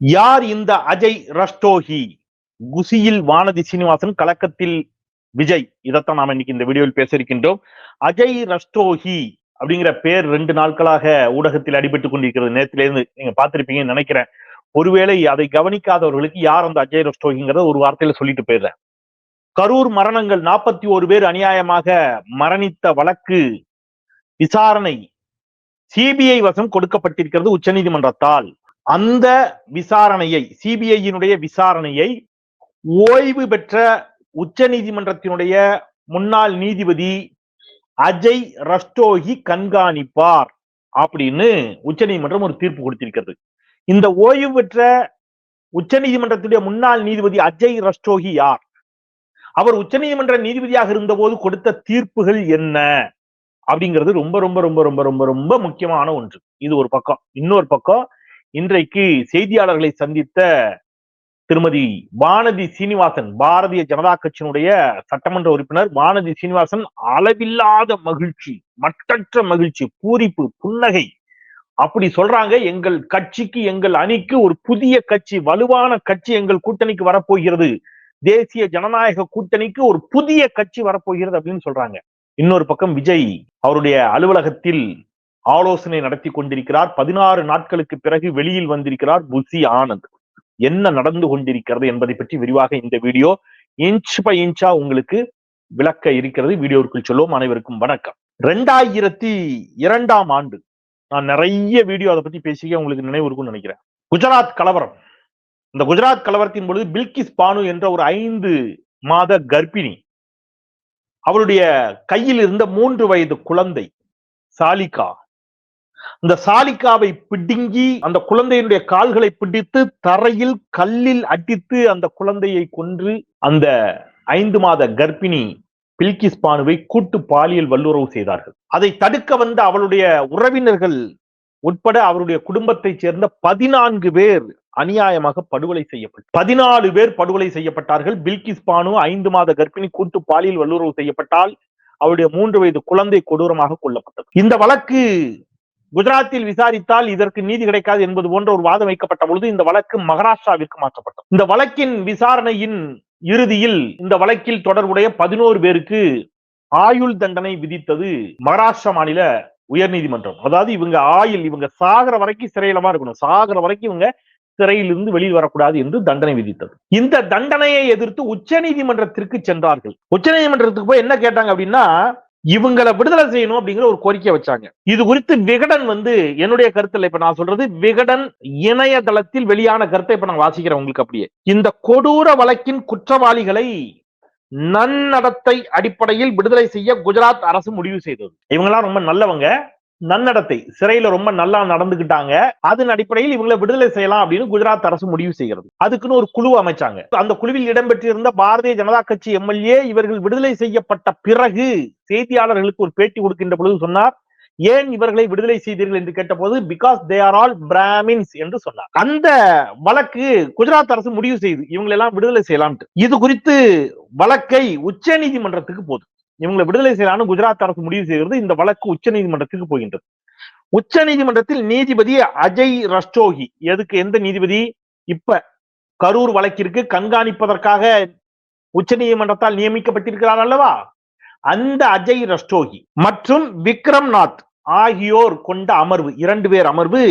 யார் இந்த அஜய் ரஸ்டோஹி குசியில் வானதி சீனிவாசன் கலக்கத்தில் விஜய். இதைத்தான் நாம் இன்னைக்கு இந்த வீடியோவில் பேச இருக்கின்றோம் அஜய் ரஸ்டோஹி அப்படிங்கிற பேர் ரெண்டு நாட்களாக ஊடகத்தில் அடிபட்டு கொண்டிருக்கிறது. நேரத்திலிருந்து நீங்க பார்த்திருப்பீங்கன்னு நினைக்கிறேன். ஒருவேளை அதை கவனிக்காதவர்களுக்கு யார் அந்த அஜய் ரஸ்டோஹிங்கிறத ஒரு வார்த்தையில சொல்லிட்டு போயிடுறேன். கரூர் மரணங்கள் நாற்பத்தி ஒரு பேர் அநியாயமாக மரணித்த வழக்கு விசாரணை. சிபிஐ வசம் கொடுக்கப்பட்டிருக்கிறது உச்சநீதிமன்றத்தால். அந்த விசாரணையை சிபிஐயினுடைய விசாரணையை ஓய்வு பெற்ற உச்ச நீதிமன்றத்தினுடைய முன்னாள் நீதிபதி அஜய் ரஸ்டோகி கண்காணிப்பார் அப்படின்னு உச்ச நீதிமன்றம் ஒரு தீர்ப்பு கொடுத்திருக்கிறது. இந்த ஓய்வு பெற்ற உச்ச நீதிமன்றத்துடைய முன்னாள் நீதிபதி அஜய் ரஸ்டோகி யார்? அவர் உச்சநீதிமன்ற நீதிபதியாக இருந்தபோது கொடுத்த தீர்ப்புகள் என்ன? அப்படிங்கிறது ரொம்ப ரொம்ப ரொம்ப ரொம்ப ரொம்ப ரொம்ப முக்கியமான ஒன்று. இது ஒரு பக்கம். இன்னொரு பக்கம் இன்றைக்கு செய்தியாளர்களை சந்தித்த திருமதி வானதி சீனிவாசன் பாரதிய ஜனதா கட்சியினுடைய சட்டமன்ற உறுப்பினர் வானதி சீனிவாசன் அளவில்லாத மகிழ்ச்சி மட்டற்ற மகிழ்ச்சி பூரிப்பு புன்னகை. அப்படி சொல்றாங்க எங்கள் கட்சிக்கு எங்கள் அணிக்கு ஒரு புதிய கட்சி வலுவான கட்சி எங்கள் கூட்டணிக்கு வரப்போகிறது. தேசிய ஜனநாயக கூட்டணிக்கு ஒரு புதிய கட்சி வரப்போகிறது அப்படின்னு சொல்றாங்க. இன்னொரு பக்கம் விஜய் அவருடைய அலுவலகத்தில் ஆலோசனை நடத்தி கொண்டிருக்கிறார். பதினாறு நாட்களுக்கு பிறகு வெளியில் வந்திருக்கிறார் புசி ஆனந்த். என்ன நடந்து கொண்டிருக்கிறது என்பதை பற்றி விரிவாக இந்த வீடியோ இன்ச் பை இன்ச்சா உங்களுக்கு விளக்க இருக்கிறது. வீடியோவிற்குள் சொல்லுவோம் அனைவருக்கும் வணக்கம். ரெண்டாயிரத்தி இரண்டாம் ஆண்டு நான் நிறைய வீடியோ அதை பத்தி பேசிக்க உங்களுக்கு நினைவு இருக்கும்னு நினைக்கிறேன். குஜராத் கலவரம். இந்த குஜராத் கலவரத்தின் பொழுது பில்கிஸ் பானு என்ற ஒரு ஐந்து மாத கர்ப்பிணி அவருடைய கையில் இருந்த மூன்று வயது குழந்தை சாலிகா அந்த சாலிக்காவை பிடுங்கி அந்த குழந்தையினுடைய கால்களை பிடித்து தரையில் கல்லில் அடித்து அந்த குழந்தையை கொன்று அந்த ஐந்து மாத கர்ப்பிணி பில்கிஸ் பானுவை கூட்டு பாலியல் வல்லுறவு செய்தார்கள். அதை தடுக்க வந்த அவளுடைய உறவினர்கள் உட்பட அவருடைய குடும்பத்தைச் சேர்ந்த பதினான்கு பேர் அநியாயமாக படுகொலை செய்யப்பட்டு பதினாலு பேர் படுகொலை செய்யப்பட்டார்கள். பில்கிஸ் பானு ஐந்து மாத கர்ப்பிணி கூட்டு பாலியல் வல்லுறவு செய்யப்பட்டால் அவருடைய மூன்று வயது குழந்தை கொடூரமாக கொல்லப்பட்டது. இந்த வழக்கு குஜராத்தில் விசாரித்தால் இதற்கு நீதி கிடைக்காது என்பது போன்ற ஒரு வாதம் வைக்கப்பட்ட பொழுது இந்த வழக்கு மகாராஷ்டிராவிற்கு மாற்றப்பட்டது. இந்த வழக்கின் விசாரணையின் இறுதியில் இந்த வழக்கில் தொடர்புடைய பதினோரு பேருக்கு ஆயுள் தண்டனை விதித்தது மகாராஷ்டிரா மாநில உயர்நீதிமன்றம். அதாவது இவங்க ஆயுள் இவங்க சாகர வரைக்கும் சிறையிலமா இருக்கணும். சாகர வரைக்கும் இவங்க சிறையிலிருந்து வெளியில் வரக்கூடாது என்று தண்டனை விதித்தது. இந்த தண்டனையை எதிர்த்து உச்ச நீதிமன்றத்திற்கு சென்றார்கள். உச்ச நீதிமன்றத்துக்கு போய் என்ன கேட்டாங்க அப்படின்னா இவங்களை விடுதலை செய்யணும் அப்படிங்கிற ஒரு கோரிக்கை வச்சாங்க. இது குறித்து விகடன் வந்து என்னுடைய கருத்துல இப்ப நான் சொல்றது விகடன் இணையதளத்தில் வெளியான கருத்தை இப்ப நான் வாசிக்கிறேன் உங்களுக்கு அப்படியே. இந்த கொடூர வழக்கின் குற்றவாளிகளை நன்னடத்தை அடிப்படையில் விடுதலை செய்ய குஜராத் அரசு முடிவு செய்தது. இவங்கெல்லாம் ரொம்ப நல்லவங்க. நன்னடத்தை சிறையில ரொம்ப நல்லா நடந்துகிட்டாங்க அதன் அடிப்படையில் இவங்களை விடுதலை செய்யலாம் அப்படின்னு குஜராத் அரசு முடிவு செய்கிறது. அதுக்குன்னு ஒரு குழு அமைச்சாங்க. அந்த குழுவில் இடம்பெற்றிருந்த பாரதிய ஜனதா கட்சி எம்எல்ஏ இவர்கள் விடுதலை செய்யப்பட்ட பிறகு செய்தியாளர்களுக்கு ஒரு பேட்டி கொடுக்கின்ற பொழுது சொன்னார் ஏன் இவர்களை விடுதலை செய்தீர்கள்? என்று கேட்டபோது because they are all Brahmins என்று சொன்னார். அந்த வழக்கு குஜராத் அரசு முடிவு செய்து இவங்களை எல்லாம் விடுதலை செய்யலாம் இது குறித்து வழக்கை உச்ச நீதிமன்றத்துக்கு போதும் இவங்களை விடுதலை செய்யலாம்னு குஜராத் அரசு முடிவு செய்கிறது. இந்த வழக்கு உச்ச நீதிமன்றத்துக்கு போகின்றது. உச்ச நீதிமன்றத்தில் நீதிபதி அஜய் ரஸ்டோகி எதுக்கு? எந்த நீதிபதி? இப்ப கரூர் வழக்கிற்கு கண்காணிப்பதற்காக உச்ச நீதிமன்றத்தால் நியமிக்கப்பட்டிருக்கிறார் அல்லவா? அந்த அஜய் ரஸ்டோகி மற்றும் விக்ரம் நாத் ஆகியோர் கொண்ட அமர்வு இரண்டு பேர் அமர்வு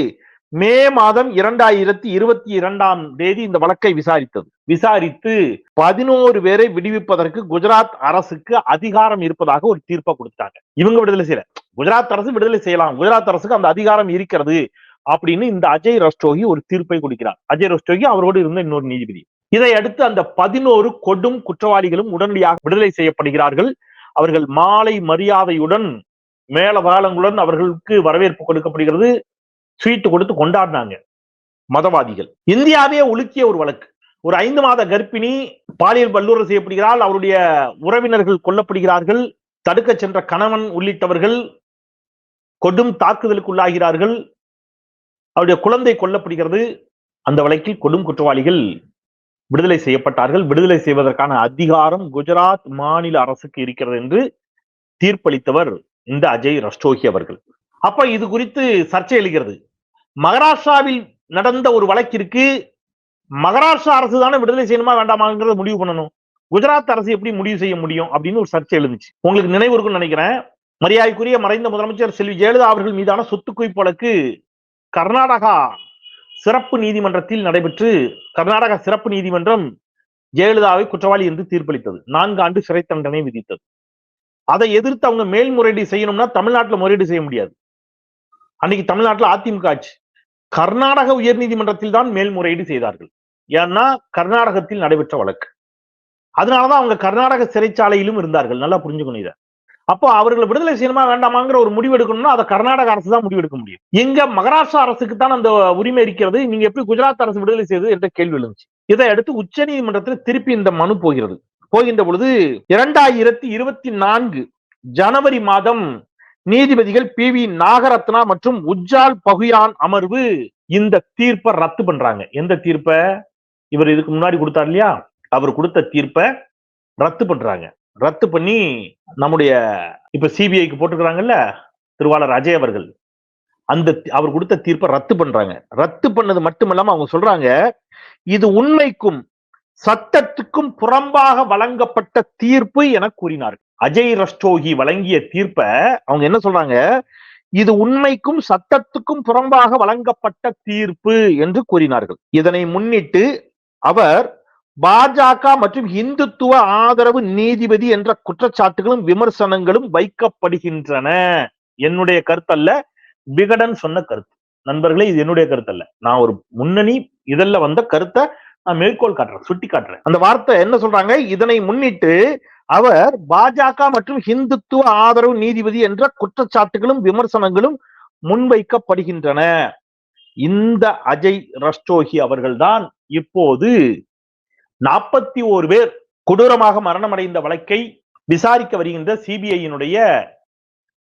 மே மாதம் இரண்டாயிரத்தி இருபத்தி இரண்டாம் தேதி இந்த வழக்கை விசாரித்தது. விசாரித்து பதினோரு பேரை விடுவிப்பதற்கு குஜராத் அரசுக்கு அதிகாரம் இருப்பதாக ஒரு தீர்ப்பை கொடுத்தாங்க. இவங்க விடுதலை செய்யல. குஜராத் அரசு விடுதலை செய்யலாம். குஜராத் அரசுக்கு அந்த அதிகாரம் இருக்கிறது அப்படின்னு இந்த அஜய் ரஸ்டோகி ஒரு தீர்ப்பை கொடுக்கிறார். அஜய் ரஸ்டோகி அவரோடு இருந்த இன்னொரு நீதிபதி. இதை அடுத்து அந்த பதினோரு கொடும் குற்றவாளிகளும் உடனடியாக விடுதலை செய்யப்படுகிறார்கள். அவர்கள் மாலை மரியாதையுடன் மேலதாளங்களுடன் அவர்களுக்கு வரவேற்பு கொடுக்கப்படுகிறது. ஸ்வீட் கொடுத்து கொண்டாடினாங்க. மதவாதிகள். இந்தியாவே உலுக்கிய ஒரு வழக்கு. ஒரு ஐந்து மாத கர்ப்பிணி பாலியல் வல்லுறவு செய்யப்படுகிறாள் அவருடைய உறவினர்கள் கொல்லப்படுகிறார்கள் தடுக்க சென்ற கணவன் உள்ளிட்டவர்கள் கொடும் தாக்குதலுக்கு உள்ளாகிறார்கள். அவருடைய குழந்தை கொல்லப்படுகிறது. அந்த வழக்கில் கொடும் குற்றவாளிகள் விடுதலை செய்யப்பட்டார்கள். விடுதலை செய்வதற்கான அதிகாரம் குஜராத் மாநில அரசுக்கு இருக்கிறது என்று தீர்ப்பளித்தவர் இந்த அஜய் ரஸ்டோகி அவர்கள். அப்ப இது குறித்து சர்ச்சை எழுகிறது. மகாராஷ்டிராவில் நடந்த ஒரு வழக்கிற்கு மகாராஷ்டிரா அரசு தானே விடுதலை செய்யணுமா வேண்டாமாங்கிறத முடிவு பண்ணணும். குஜராத் அரசு எப்படி முடிவு செய்ய முடியும் அப்படின்னு ஒரு சர்ச்சை எழுந்துச்சு. உங்களுக்கு நினைவு இருக்கும்னு நினைக்கிறேன். மரியாதைக்குரிய மறைந்த முதலமைச்சர் செல்வி ஜெயலலிதா அவர்கள் மீதான சொத்து குவிப்பு வழக்கு கர்நாடகா சிறப்பு நீதிமன்றத்தில் நடைபெற்று கர்நாடக சிறப்பு நீதிமன்றம் ஜெயலலிதாவை குற்றவாளி என்று தீர்ப்பளித்தது. நான்கு ஆண்டு சிறை தண்டனை விதித்தது. அதை எதிர்த்து அவங்க மேல்முறையீடு செய்யணும்னா தமிழ்நாட்டில் முறையீடு செய்ய முடியாது. அன்னைக்கு தமிழ்நாட்டில் அதிமுக ஆட்சி. கர்நாடக உயர்நீதிமன்றத்தில் தான் மேல்முறையீடு செய்தார்கள். ஏன்னா கர்நாடகத்தில் நடைபெற்ற வழக்கு. அதனாலதான் அவங்க கர்நாடக சிறைச்சாலையிலும் இருந்தார்கள். நல்லா புரிஞ்சுக்கணும் இதை. அப்போ அவர்களை விடுதலை செய்யணுமா வேண்டாமாங்கிற ஒரு முடிவு எடுக்கணும்னா அதை கர்நாடக அரசு தான் முடிவெடுக்க முடியும். இங்க மகாராஷ்டிரா அரசுக்கு தான் அந்த உரிமை இருக்கிறது. நீங்க எப்படி குஜராத் அரசு விடுதலை செய்தது என்ற கேள்வி எழுந்துச்சு. இதை அடுத்து உச்ச நீதிமன்றத்தில் திருப்பி இந்த மனு போகிறது. போகின்ற பொழுது இரண்டாயிரத்தி இருபத்தி நான்கு ஜனவரி மாதம் நீதிபதிகள் பி வி நாகரத்னா மற்றும் உஜ்ஜால் பகுயான் அமர்வு இந்த தீர்ப்பை ரத்து பண்றாங்க. எந்த தீர்ப்பை? இவர் இதுக்கு முன்னாடி கொடுத்தார் இல்லையா? அவர் கொடுத்த தீர்ப்பை ரத்து பண்றாங்க. ரத்து பண்ணி நம்முடைய இப்ப சிபிஐக்கு போட்டுக்கிறாங்கல்ல திருவாளர் அஜய் அவர்கள். அந்த அவர் கொடுத்த தீர்ப்பை ரத்து பண்றாங்க. ரத்து பண்ணது மட்டுமில்லாம அவங்க சொல்றாங்க இது உண்மைக்கும் சட்டத்துக்கும் புறம்பாக வழங்கப்பட்ட தீர்ப்பு என கூறினார்கள். அஜய் ரஸ்டோகி வழங்கிய தீர்ப்பை அவங்க என்ன சொல்றாங்க? இது உண்மைக்கும் சட்டத்துக்கும் புறம்பாக வழங்கப்பட்ட தீர்ப்பு என்று கூறினார்கள். இதனை முன்னிட்டு அவர் பாஜக மற்றும் இந்துத்துவ ஆதரவு நீதிபதி என்ற குற்றச்சாட்டுகளும் விமர்சனங்களும் வைக்கப்படுகின்றன. என்னுடைய கருத்தல்ல. விகடன் சொன்ன கருத்து. நண்பர்களே இது என்னுடைய கருத்தல்ல. நான் ஒரு முன்னணி இதெல்லாம் வந்த கருத்தை நான் மேற்கோள் காட்டுறேன் சுட்டி காட்டுறேன் அந்த வார்த்தை என்ன சொல்றாங்க? இதனை முன்னிட்டு அவர் பாஜக மற்றும் இந்துத்துவ ஆதரவு நீதிபதி என்ற குற்றச்சாட்டுகளும் விமர்சனங்களும் முன்வைக்கப்படுகின்றன. இந்த அஜய் ரஸ்டோகி அவர்கள்தான் இப்போது நாற்பத்தி ஓரு பேர் கொடூரமாக மரணமடைந்த வழக்கை விசாரிக்க வருகின்ற சிபிஐயினுடைய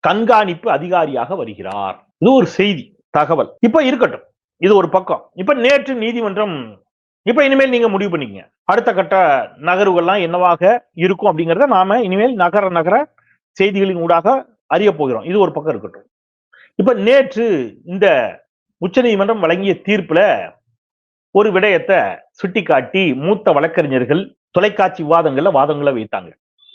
கண்காணிப்பு அதிகாரியாக வருகிறார். இது ஒரு செய்தி தகவல். இப்ப இருக்கட்டும். இது ஒரு பக்கம். இப்ப நேற்று நீதிமன்றம் இப்ப இனிமேல் நீங்க முடிவு பண்ணிக்கங்க. அடுத்த கட்ட நகர்வுகள்லாம் என்னவாக இருக்கும் அப்படிங்கிறத நாம இனிமேல் நகர நகர செய்திகளின் ஊடாக அறிய போகிறோம். இது ஒரு பக்கம் இருக்கட்டும். இப்ப நேற்று இந்த உச்சநீதிமன்றம் வழங்கிய தீர்ப்புல ஒரு விடயத்தை சுட்டிக்காட்டி மூத்த வழக்கறிஞர்கள் தொலைக்காட்சி விவாதங்கள்ல வாதங்களை வைத்தாங்க.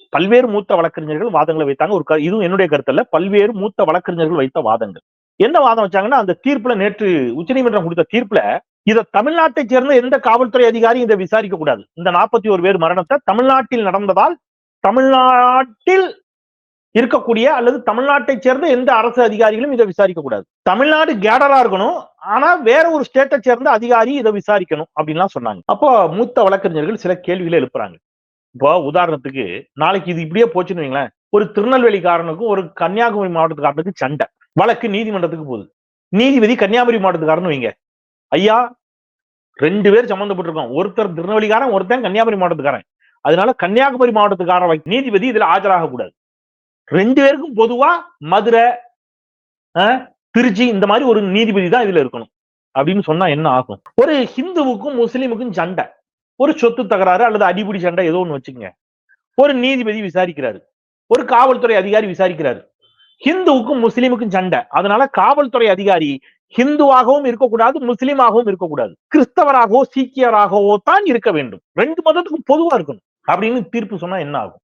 பல்வேறு மூத்த வழக்கறிஞர்கள் வாதங்களை வைத்தாங்க. ஒரு க- இதுவும் என்னுடைய கருத்துல பல்வேறு மூத்த வழக்கறிஞர்கள் வைத்த வாதங்கள். என்ன வாதம் வச்சாங்கன்னா அந்த தீர்ப்புல நேற்று உச்சநீதிமன்றம் கொடுத்த தீர்ப்புல இதை தமிழ்நாட்டை சேர்ந்த எந்த காவல்துறை அதிகாரியும் இதை விசாரிக்க கூடாது. இந்த நாற்பத்தி ஒரு பேர் மரணத்தை தமிழ்நாட்டில் நடந்ததால் தமிழ்நாட்டில் இருக்கக்கூடிய அல்லது தமிழ்நாட்டை சேர்ந்த எந்த அரசு அதிகாரிகளும் இதை விசாரிக்க கூடாது. தமிழ்நாடு கேடரா இருக்கணும் ஆனா வேற ஒரு ஸ்டேட்டை சேர்ந்த அதிகாரி இதை விசாரிக்கணும் அப்படின்லாம் சொன்னாங்க. அப்போ மூத்த வழக்கறிஞர்கள் சில கேள்விகளை எழுப்புறாங்க. இப்போ உதாரணத்துக்கு நாளைக்கு இது இப்படியே போச்சுன்னு வைங்களேன். ஒரு திருநெல்வேலிக்காரனுக்கும் ஒரு கன்னியாகுமரி மாவட்டத்துக்காரனுக்கு சண்டை. வழக்கு நீதிமன்றத்துக்கு போகுது. நீதிபதி கன்னியாகுமரி மாவட்டத்துக்காரன்னு வைங்க. ஐயா ரெண்டு பேர் சம்மந்தப்பட்டிருக்கோம் ஒருத்தர் திருநெல்வேலிக்காரன் ஒருத்தன் கன்னியாகுமரி மாவட்டத்துக்காரன். அதனால கன்னியாகுமரி மாவட்டத்துக்காரன் வை- நீதிபதி இதுல ஆஜராக கூடாது ரெண்டு பேருக்கும் பொதுவா மதுரை திருச்சி இந்த மாதிரி ஒரு நீதிபதி தான் இதுல இருக்கணும். அப்படின்னு சொன்னா என்ன ஆகும்? ஒரு ஹிந்துவுக்கும் முஸ்லீமுக்கும் சண்டை. ஒரு சொத்து தகராறு அல்லது அடிபிடி சண்டை ஏதோ ஒன்று வச்சுக்கோங்க. ஒரு நீதிபதி விசாரிக்கிறாரு. ஒரு காவல்துறை அதிகாரி விசாரிக்கிறாரு. ஹிந்துவுக்கும் முஸ்லீமுக்கும் சண்டை. அதனால காவல்துறை அதிகாரி ஹிந்துவாகவும் இருக்கக்கூடாது முஸ்லீமாகவும் இருக்கக்கூடாது. கிறிஸ்தவராகவோ சீக்கியராகவோ தான் இருக்க வேண்டும். ரெண்டு மதத்துக்கும் பொதுவா இருக்கணும். அப்படின்னு தீர்ப்பு சொன்னா என்ன ஆகும்?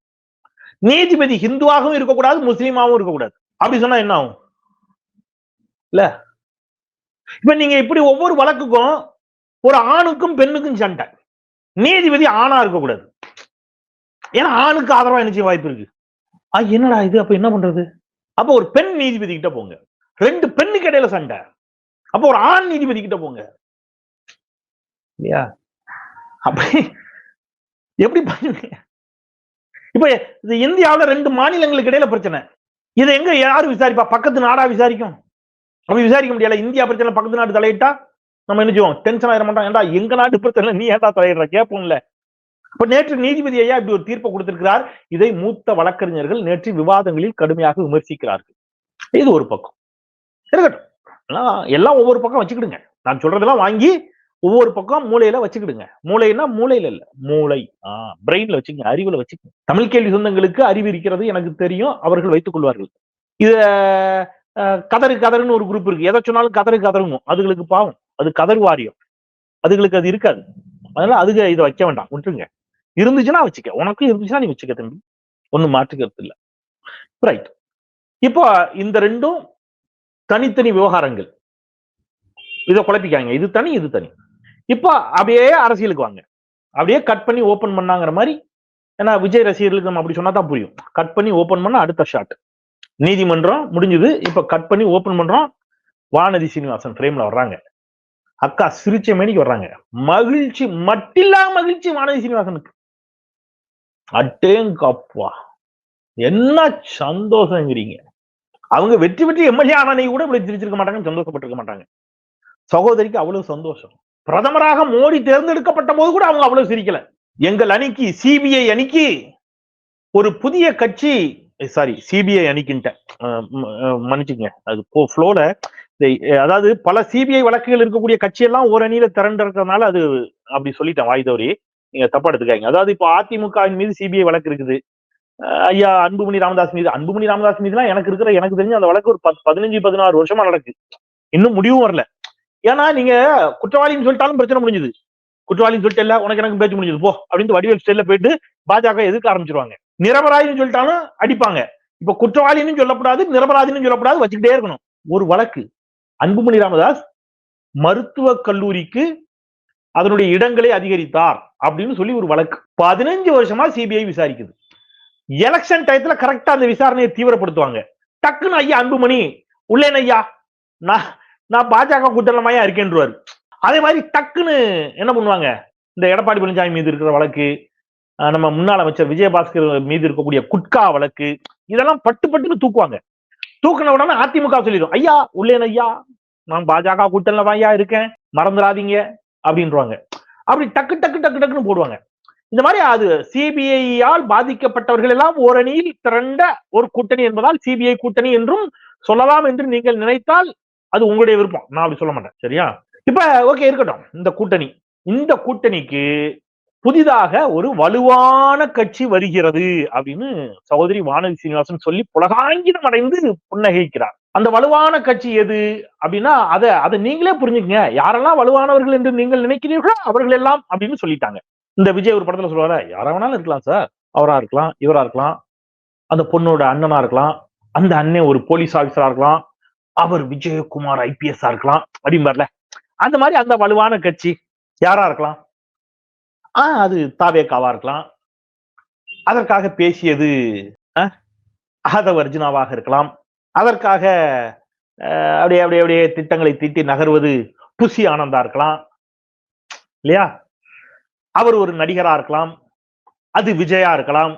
நீதிபதி ஹிந்துவாகவும் இருக்கக்கூடாது முஸ்லீமாவும் இருக்கக்கூடாது. அப்படி சொன்னா என்ன ஆகும்? இல்ல. இப்ப நீங்க இப்படி ஒவ்வொரு வழக்குக்கும் ஒரு ஆணுக்கும் பெண்ணுக்கும் சண்டை. நீதிபதி ஆணா இருக்கக்கூடாது. ஏன்னா ஆணுக்கு ஆதரவா என்ன செய்ய வாய்ப்பு இருக்கு? என்னடா இது? அப்ப என்ன பண்றது? அப்ப ஒரு பெண் நீதிபதி கிட்ட போங்க. ரெண்டு பெண்ணுக்கு இடையில சண்டை. அப்போ ஒரு ஆண் நீதிபதி கிட்ட போங்க. இல்லையா? அப்படி எப்படி பண்ணுங்க இப்ப இது இந்தியாவுல ரெண்டு மாநிலங்களுக்கு இடையில பிரச்சனை. இதை எங்க யாரு விசாரிப்பா? பக்கத்து நாடா விசாரிக்கும். அப்படி விசாரிக்க முடியல. இந்தியா பிரச்சனை பக்கத்து நாடு தலையிட்டா நம்ம என்ன செய்வோம்? டென்ஷன் ஆயிட மாட்டோம். ஏண்டா எங்க நாட்டு பிரச்சனை? நீ ஏதா தலையிடுற? கேட்போம்ல. இப்ப நேற்று நீதிபதி ஐயா இப்படி ஒரு தீர்ப்பை கொடுத்திருக்கிறார். இதை மூத்த வழக்கறிஞர்கள் நேற்று விவாதங்களில் கடுமையாக விமர்சிக்கிறார்கள். இது ஒரு பக்கம். இருக்கட்டும். எல்லாம் எல்லாம் ஒவ்வொரு பக்கம் வச்சுக்கிடுங்க. நான் சொல்றதெல்லாம் வாங்கி ஒவ்வொரு பக்கம் மூளையில வச்சுக்கிடுங்க. மூளைன்னா மூளையில இல்ல மூளை. ஆஹ் பிரெயின்ல வச்சுக்கங்க அறிவுல வச்சுக்கங்க. தமிழ் கேள்வி சொந்தங்களுக்கு அறிவு இருக்கிறது எனக்கு தெரியும் அவர்கள் வைத்துக் கொள்வார்கள். இத கதரு கதறு கதறுன்னு ஒரு குரூப் இருக்கு. எதை சொன்னாலும் கதறு கதறுங்க. அதுகளுக்கு பாவம். அது கதறு வாரியம். அதுகளுக்கு அது இருக்காது. அதனால அதுக்கு இதை வைக்க வேண்டாம். விட்டுருங்க. இருந்துச்சுன்னா வச்சுக்க. உனக்கும் இருந்துச்சுன்னா நீ வச்சுக்க தம்பி. ஒண்ணும் மாற்றுக்கிறது இல்ல. ரைட் இப்போ இந்த ரெண்டும் தனித்தனி விவகாரங்கள். இதை குழப்பிக்காங்க இது தனி இது தனி. இப்போ அப்படியே அரசியலுக்கு வாங்க. அப்படியே கட் பண்ணி ஓபன் பண்ணாங்கிற மாதிரி ஏன்னா விஜய் ரசிகர்களுக்கு நம்ம அப்படி சொன்னா தான் புரியும். கட் பண்ணி ஓபன் பண்ண அடுத்த ஷாட் நீதிமன்றம் முடிஞ்சது. இப்ப கட் பண்ணி ஓபன் பண்றோம். வானதி சீனிவாசன் ஃப்ரேம்ல வர்றாங்க. அக்கா சிரிச்ச மேனிக்கு வர்றாங்க. மகிழ்ச்சி மட்டில்லா மகிழ்ச்சி வானதி சீனிவாசனுக்கு. அட்டேங்கப்பா. என்ன சந்தோஷங்கிறீங்க. அவங்க வெற்றி வெற்றி எம்எல்ஏ ஆனனை கூட இப்படி சிரிச்சிருக்க மாட்டாங்கன்னு சந்தோஷப்பட்டிருக்க மாட்டாங்க. சகோதரிக்கு அவ்வளவு சந்தோஷம். பிரதமராக மோடி தேர்ந்தெடுக்கப்பட்ட போது கூட அவங்க அவ்வளவு சிரிக்கல. எங்கள் அணிக்கு சிபிஐ அணிக்கு ஒரு புதிய கட்சி சாரி சிபிஐ அணிக்குன்ட்ட மன்னிச்சுங்க அது ஃப்ளோல அதாவது பல சிபிஐ வழக்குகள் இருக்கக்கூடிய கட்சியெல்லாம் ஒரு அணியில திரண்டிருக்கிறதுனால அது அப்படி சொல்லிட்டேன் வாய்தவரி நீங்க தப்பா எடுத்துக்காங்க அதாவது இப்போ அதிமுகவின் மீது சிபிஐ வழக்கு இருக்குது. ஐயா அன்புமணி ராமதாஸ் மீது. அன்புமணி ராமதாஸ் மீதுலாம் எனக்கு இருக்கிற எனக்கு தெரிஞ்ச அந்த வழக்கு ஒரு பத்து பதினஞ்சு பதினாறு வருஷமா நடக்கு. இன்னும் முடிவும் வரல. ஏன்னா நீங்க குற்றவாளின்னு சொல்லிட்டாலும் பிரச்சனை முடிஞ்சது. குற்றவாளின்னு சொல்லிட்டு இல்ல உனக்கு எனக்கு பேச்சு முடிஞ்சது. போ அப்படின்னு வடிவேல் ஸ்டைல போயிட்டு பாஜக எதிர்க்க ஆரம்பிச்சிருவாங்க. நிரபராதின்னு சொல்லிட்டாலும் அடிப்பாங்க. இப்ப குற்றவாளின்னு சொல்லக்கூடாது நிரபராதின்னு சொல்லக்கூடாது வச்சுக்கிட்டே இருக்கணும். ஒரு வழக்கு. அன்புமணி ராமதாஸ் மருத்துவக் கல்லூரிக்கு அதனுடைய இடங்களை அதிகரித்தார் அப்படின்னு சொல்லி ஒரு வழக்கு. பதினஞ்சு வருஷமா சிபிஐ விசாரிக்குது. எலெக்ஷன் டயத்துல கரெக்டா அந்த விசாரணையை தீவிரப்படுத்துவாங்க. டக்குன்னு ஐயா அன்புமணி உள்ளேன் ஐயா நான் நான் பாஜக கூட்டணமாயா இருக்கேன்றுவாரு. அதே மாதிரி டக்குன்னு என்ன பண்ணுவாங்க? இந்த எடப்பாடி பழனிசாமி மீது இருக்கிற வழக்கு நம்ம முன்னாள் அமைச்சர் விஜயபாஸ்கர் மீது இருக்கக்கூடிய குட்கா வழக்கு இதெல்லாம் பட்டு பட்டுன்னு தூக்குவாங்க. தூக்குன உடனே அதிமுக சொல்லிடும் ஐயா உள்ளேன் ஐயா நான் பாஜக கூட்டணில ஐயா இருக்கேன் மறந்துடாதீங்க அப்படின்றாங்க அப்படி டக்கு டக்கு டக்கு டக்குன்னு போடுவாங்க. இந்த மாதிரி அது சிபிஐயால் பாதிக்கப்பட்டவர்கள் எல்லாம் ஓரணியில் திரண்ட ஒரு கூட்டணி என்பதால் சிபிஐ கூட்டணி என்றும் சொல்லலாம் என்று நீங்கள் நினைத்தால் அது உங்களுடைய விருப்பம். நான் அப்படி சொல்ல மாட்டேன். சரியா? இப்ப ஓகே இருக்கட்டும். இந்த கூட்டணி. இந்த கூட்டணிக்கு புதிதாக ஒரு வலுவான கட்சி வருகிறது அப்படின்னு சகோதரி வானதி சீனிவாசன் சொல்லி புலகாங்கிதம் அடைந்து புன்னகைக்கிறார். அந்த வலுவான கட்சி எது அப்படின்னா அதை அதை நீங்களே புரிஞ்சுக்கங்க. யாரெல்லாம் வலுவானவர்கள் என்று நீங்கள் நினைக்கிறீர்களோ அவர்கள் எல்லாம் அப்படின்னு சொல்லிட்டாங்க. இந்த விஜய் ஒரு படத்துல சொல்லுவாரு யாரா வேணாலும் இருக்கலாம் சார். அவரா இருக்கலாம் இவரா இருக்கலாம். அந்த பொண்ணோட அண்ணனா இருக்கலாம். அந்த அண்ணன் ஒரு போலீஸ் ஆபீசரா இருக்கலாம். அவர் விஜயகுமார் ஐபிஎஸ் இருக்கலாம். அப்படிம்பார்ல. அந்த மாதிரி அந்த வலுவான கட்சி யாரா இருக்கலாம்? ஆஹ் அது தாவேக்காவா இருக்கலாம். அதற்காக பேசியது ஆதவ அர்ஜுனாவாக இருக்கலாம். அதற்காக அப்படியே அப்படியே அப்படியே திட்டங்களை தீட்டி நகர்வது புசி ஆனந்தா இருக்கலாம். இல்லையா? அவர் ஒரு நடிகரா இருக்கலாம் அது விஜயா இருக்கலாம்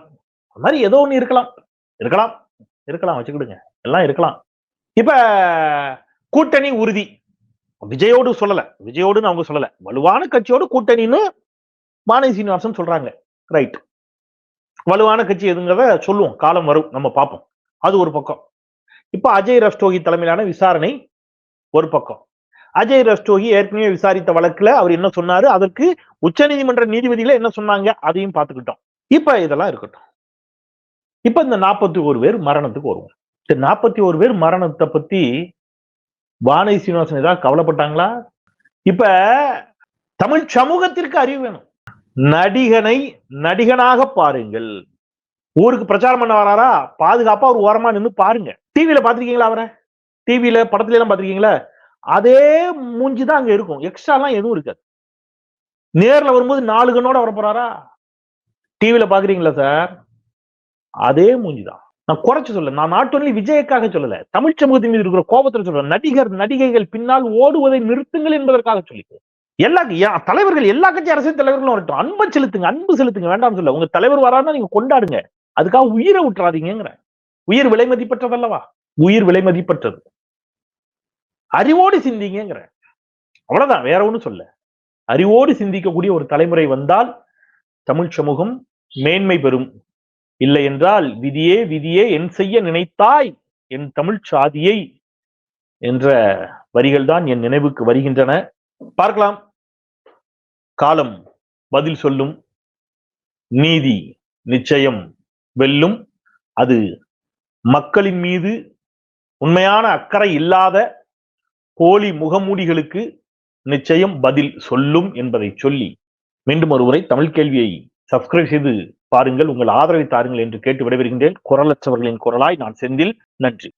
அந்த மாதிரி ஏதோ ஒன்று இருக்கலாம். இருக்கலாம் இருக்கலாம் வச்சுக்கிடுங்க. எல்லாம் இருக்கலாம். இப்ப கூட்டணி உறுதி. விஜயோடு சொல்லல. விஜயோடுன்னு அவங்க சொல்லல. வலுவான கட்சியோடு கூட்டணின்னு மாணவி சீனிவாசன் சொல்றாங்க. ரைட் வலுவான கட்சி எதுங்கிறத சொல்லுவோம். காலம் வரும். நம்ம பார்ப்போம். அது ஒரு பக்கம். இப்ப அஜய் ரஸ்டோகி தலைமையிலான விசாரணை ஒரு பக்கம். அஜய் ரஸ்டோகி ஏற்கனவே விசாரித்த வழக்குல அவர் என்ன சொன்னாரு? அதற்கு உச்சநீதிமன்ற நீதிபதிகளை என்ன சொன்னாங்க? அதையும் பார்த்துக்கிட்டோம். இப்ப இதெல்லாம் இருக்கட்டும். இப்ப இந்த நாற்பத்தி ஒரு பேர் மரணத்துக்கு வருவோம். இந்த நாற்பத்தி ஒரு பேர் மரணத்தை பத்தி வானதி சீனிவாசன் ஏதாவது கவலைப்பட்டாங்களா? இப்ப தமிழ் சமூகத்திற்கு அறிவு வேணும். நடிகனை நடிகனாக பாருங்கள். ஊருக்கு பிரச்சாரம் பண்ண வராரா? பாதுகாப்பா ஒரு ஓரமா நின்னு பாருங்க. டிவியில பாத்திருக்கீங்களா அவரை? டிவியில படத்துல எல்லாம் பாத்திருக்கீங்களா அதே மூஞ்சி தான் அங்க இருக்கும். எக்ஸ்ட்ரா எல்லாம் எதுவும் இருக்காது. நேர்ல வரும்போது நாலு கண்ணோட வர போறாரா டிவில பாக்குறீங்களா சார்? அதே மூஞ்சி தான் நான் குறைச்சு சொல்ல நான் நாட் ஒன்லி விஜயக்காக சொல்லல. தமிழ் சமூகத்தின் மீது இருக்கிற கோபத்துல சொல்றேன். நடிகர் நடிகைகள் பின்னால் ஓடுவதை நிறுத்துங்கள் என்பதற்காக சொல்லிட்டு எல்லா தலைவர்கள் எல்லா கட்சி அரசியல் தலைவர்களும் வரட்டும். அன்பை செலுத்துங்க அன்பு செலுத்துங்க. வேண்டாம்னு சொல்ல. உங்க தலைவர் வராருன்னா நீங்க கொண்டாடுங்க. அதுக்காக உயிரை விட்டுறாதீங்கிற உயிர் விலை மதிப்பற்றதல்லவா? உயிர் விலை மதிப்பற்றது. அறிவோடு சிந்திங்கிற அவ்வளவுதான் வேற ஒன்றும் சொல்ல. அறிவோடு சிந்திக்கக்கூடிய ஒரு தலைமுறை வந்தால் தமிழ் சமூகம் மேன்மை பெறும். இல்லை என்றால் விதியே விதியே என் செய்ய நினைத்தாய் என் தமிழ் சாதியை என்ற வரிகள் தான் என் நினைவுக்கு வருகின்றன. பார்க்கலாம். காலம் பதில் சொல்லும். நீதி நிச்சயம் வெல்லும். அது மக்களின் மீது உண்மையான அக்கறை இல்லாத போலி முகமூடிகளுக்கு நிச்சயம் பதில் சொல்லும் என்பதை சொல்லி மீண்டும் ஒருமுறை தமிழ் கேள்வியை சப்ஸ்கிரைப் செய்து பாருங்கள் உங்கள் ஆதரவை தாருங்கள் என்று கேட்டு விடைபெறுகின்றேன் குரலற்றவர்களின் குரலாய் நான் செந்தில் நன்றி